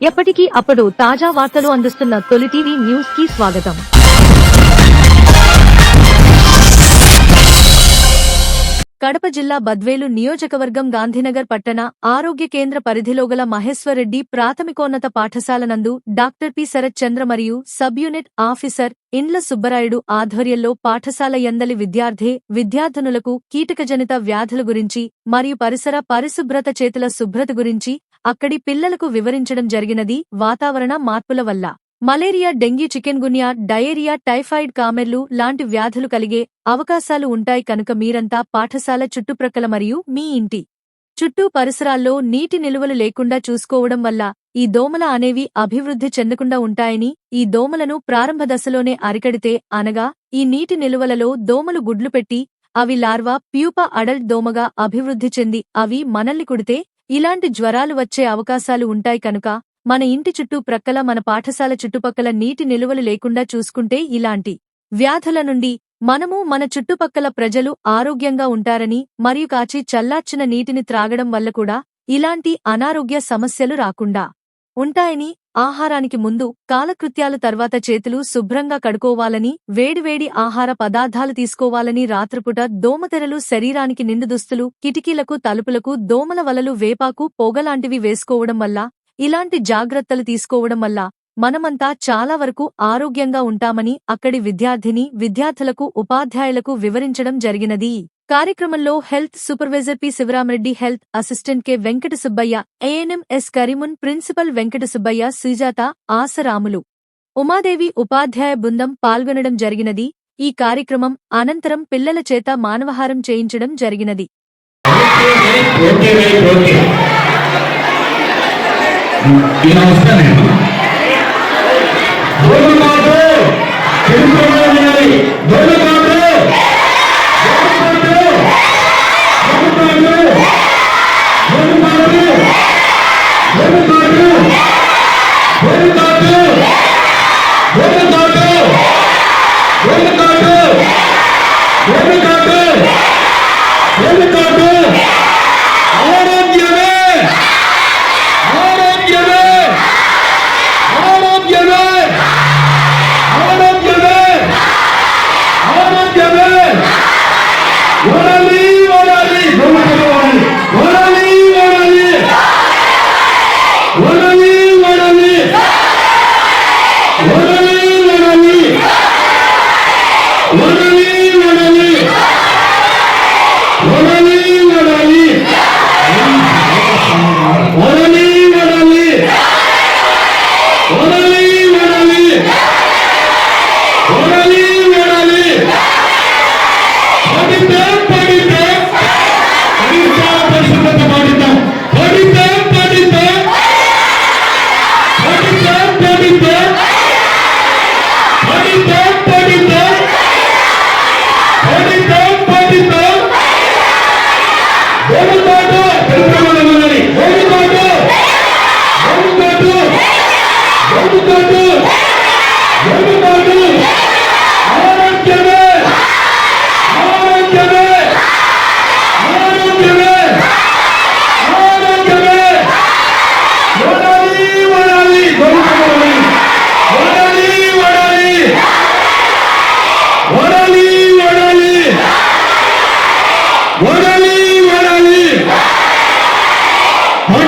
ఎప్పటికీ అప్పుడు తాజా వార్తలు అందిస్తున్న తొలి టీవీ న్యూస్కి స్వాగతం. కడప జిల్లా బద్వేలు నియోజకవర్గం గాంధీనగర్ పట్టణ ఆరోగ్య కేంద్ర పరిధిలోగల మహేశ్వరరెడ్డి ప్రాథమికోన్నత పాఠశాల నందు డాక్టర్ పి. శరత్ చంద్ర మరియు సబ్ యూనిట్ ఆఫీసర్ ఇండ్ల సుబ్బరాయుడు ఆధ్వర్యంలో పాఠశాల ఎందలి విద్యార్థి విద్యార్థినులకు కీటకజనిత వ్యాధుల గురించి మరియు పరిసర పరిశుభ్రత చేతుల శుభ్రత గురించి అక్కడి పిల్లలకు వివరించడం జరిగినది వాతావరణ మార్పుల వల్ల. Malaria dengue chikungunya diarrhoea typhoid కామెర్లు లాంటి వ్యాధులు కలిగే అవకాశాలు ఉంటాయి కనుక మీరంతా పాఠశాల చుట్టుప్రక్కల మరియు మీ ఇంటి చుట్టూ పరిసరాల్లో నీటి నిలువలు లేకుండా చూసుకోవడం వల్ల ఈ దోమల అనేవి అభివృద్ధి చెందకుండా ఉంటాయని ఈ దోమలను ప్రారంభ దశలోనే అరికడితే అనగా ఈ నీటి నిలువలలో దోమలు గుడ్లు పెట్టి అవి లార్వా ప్యూప అడల్ట్ దోమగా అభివృద్ధి చెంది అవి మనల్ని కుడితే ఇలాంటి జ్వరాలు వచ్చే అవకాశాలు ఉంటాయి కనుక మన ఇంటి చుట్టూ ప్రక్కల మన పాఠశాల చుట్టుపక్కల నీటి నిలువలు లేకుండా చూసుకుంటే ఇలాంటి వ్యాధుల నుండి మనము మన చుట్టుపక్కల ప్రజలు ఆరోగ్యంగా ఉంటారని మరియు కాచి చల్లార్చిన నీటిని త్రాగడం వల్ల కూడా ఇలాంటి అనారోగ్య సమస్యలు రాకుండా ఉంటాయని ఆహారానికి ముందు కాలకృత్యాల తర్వాత చేతులు శుభ్రంగా కడుకోవాలని వేడివేడి ఆహార పదార్థాలు తీసుకోవాలని రాత్రిపూట దోమతెరలు శరీరానికి నిండు దుస్తులు కిటికీలకు తలుపులకు దోమల వలలు వేపాకు పొగలాంటివి వేసుకోవడం వల్ల ఇలాంటి జాగ్రత్తలు తీసుకోవడం వల్ల మనమంతా చాలా వరకు ఆరోగ్యంగా ఉంటామని అక్కడి విద్యార్థిని విద్యార్థులకు ఉపాధ్యాయులకు వివరించడం జరిగినది. కార్యక్రమంలో health supervisor P. Sivaramareddy health assistant K. Venkata Subbaiah ANMs Karimun principal Venkata Subbaiah Sujatha ఆసరాములు. Umadevi ఉపాధ్యాయ బృందం పాల్గొనడం జరిగినది. ఈ కార్యక్రమం అనంతరం పిల్లల చేత మానవహారం చేయించడం జరిగినది. ఓకే. Ele também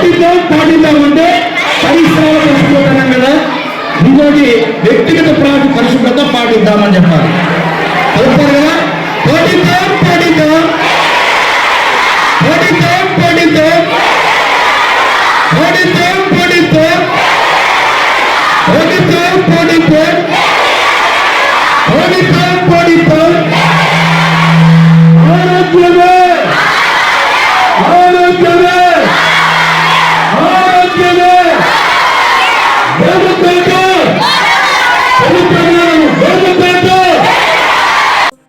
పాటిద్దాం పాటిద్దాం అంటే పరిసరాల పరిశుభ్రత అన్నాం కదా ఇంకోటి వ్యక్తిగత ప్రాంత పరిశుభ్రత పాటిద్దామని చెప్పాలి చెప్తారు కదా పాటిద్దాం పాటిద్దాం పాటిద్దాం పాటిద్దాం పాటిద్దాం పాటిద్దాం